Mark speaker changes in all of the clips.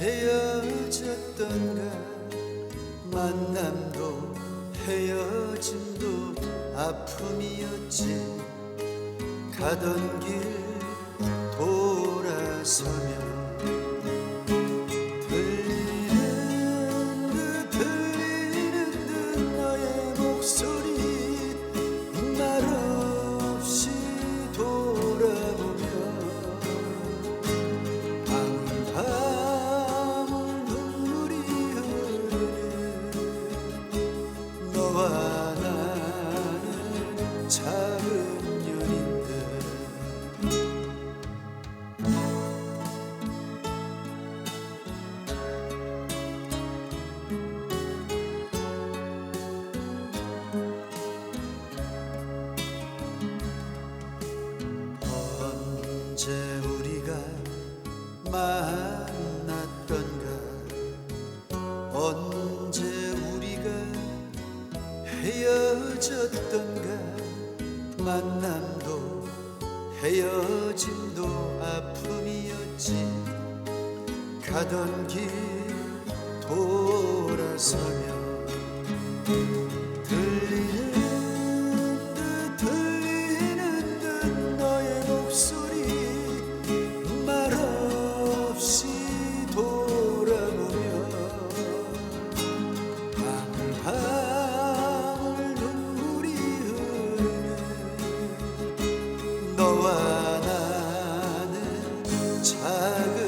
Speaker 1: 헤어졌던가 만남도 헤어짐도 아픔이었지. 가던 길 돌아서면 서며 들리는 듯 들리는 듯 너의 목소리 말없이 돌아보며 방울방울 눈물이 너와 나는 작은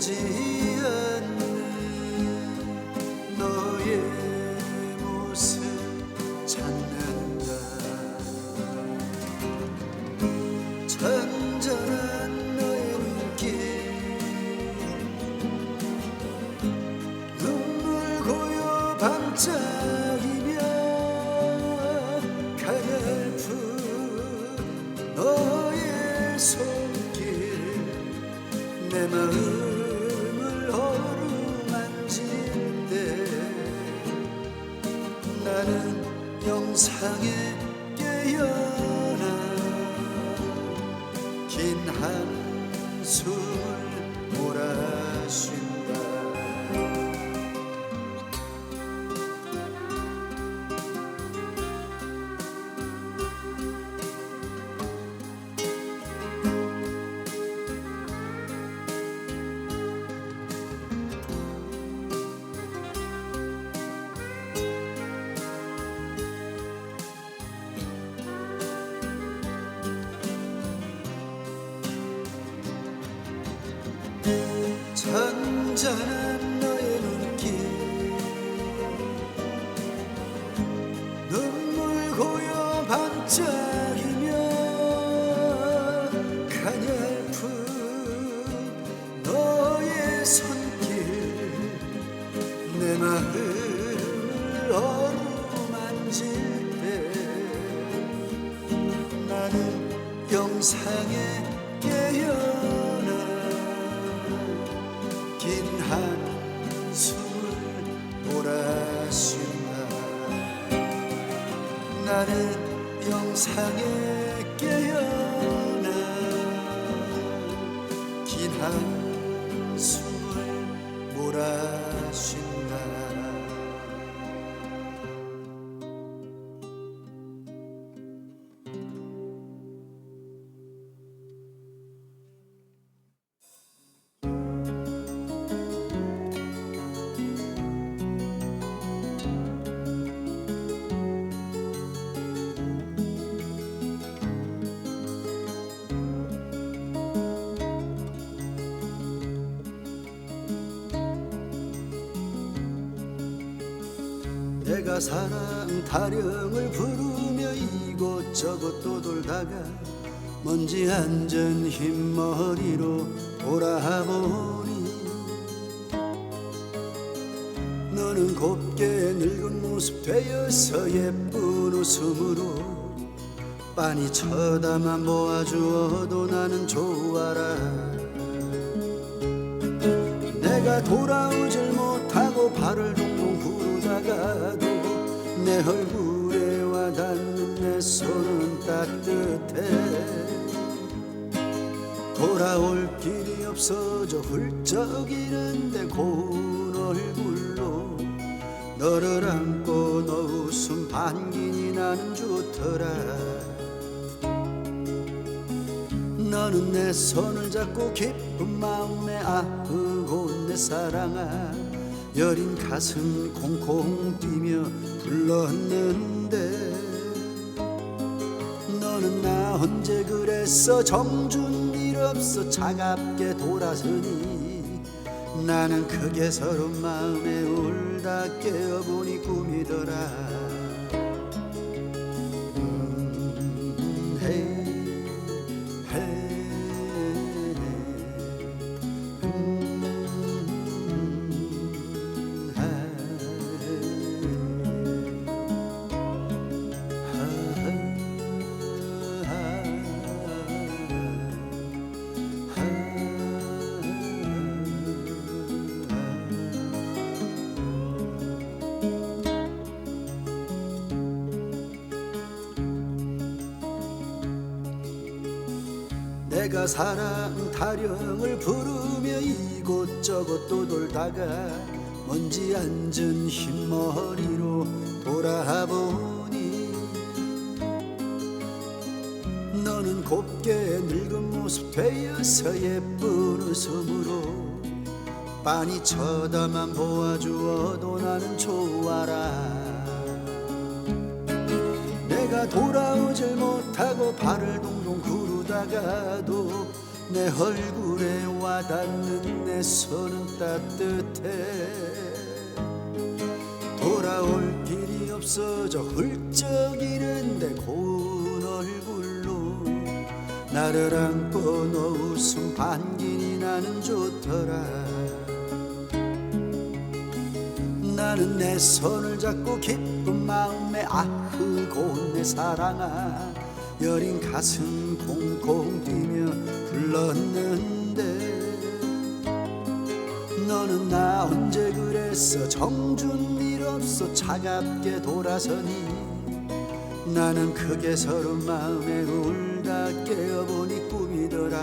Speaker 1: 되지 않는 너의 모습 찾는다. 잔잔한 너의 눈길. 눈물 고요 반짝 영상에 깨어나 긴 한숨을 몰아쉰다 나는 영 영상에 깨어나 긴 한숨을 내가 사랑 타령을 부르며 이곳저곳 떠돌다가 먼지 앉은 흰머리로 돌아보니 너는 곱게 늙은 모습 되어서 예쁜 웃음으로 빤히 쳐다만 보아주어도 나는 좋아라. 내가 돌아오질 못하고 발을 구르다가도 내 얼굴에 와닿는 내 손은 따뜻해. 돌아올 길이 없어져 훌쩍 이른데 고운 얼굴로 너를 안고 너 웃음 반긴이 나는 좋더라. 너는 내 손을 잡고 기쁜 마음에 아프고 내 사랑아 여린 가슴 콩콩 뛰며 불렀는데 너는 나 언제 그랬어? 정준 일 없어? 차갑게 돌아서니? 나는 크게 서른 마음에 울다 깨어보니 꿈이더라 내가 사랑 타령을 부르며 이곳저곳 떠돌다가 먼지 앉은 흰머리로 돌아보니 너는 곱게 늙은 모습 되어서 예쁜 웃음으로 빤히 쳐다만 보아주어도 나는 좋아라. 내가 돌아오질 못하고 발을 동동 구르 다가도 내 얼굴에 와닿는 내 손은 따뜻해. 돌아올 길이 없어져 훌쩍 이른데 고운 얼굴로 나를 안고 너 웃음 반긴이 나는 좋더라. 나는 내 손을 잡고 기쁜 마음에 아프고 내 사랑아 여린 가슴 콩콩 뛰며 불렀는데. 너는 나 언제 그랬어? 정준 일 없어? 차갑게 돌아서니. 나는 크게 서른 마음에 울다 깨어보니 꿈이더라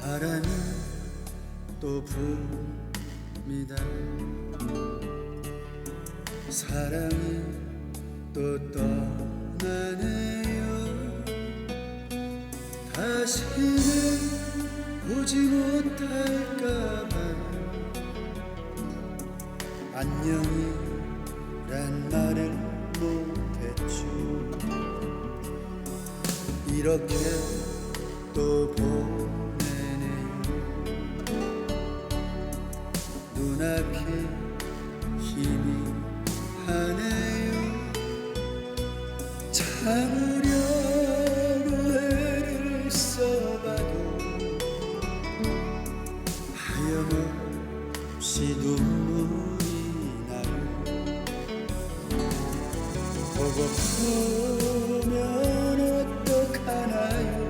Speaker 1: 바람이 또 붑니다. 사랑이 또 떠나네요. 다시는 보지 못할까봐. 안녕이란 말을 못했죠. 이렇게 또 보 눈앞이 힘이 하네요. 참으려고 애를 써봐도 하염없이 눈물이 나요 보고프면 어떡하나요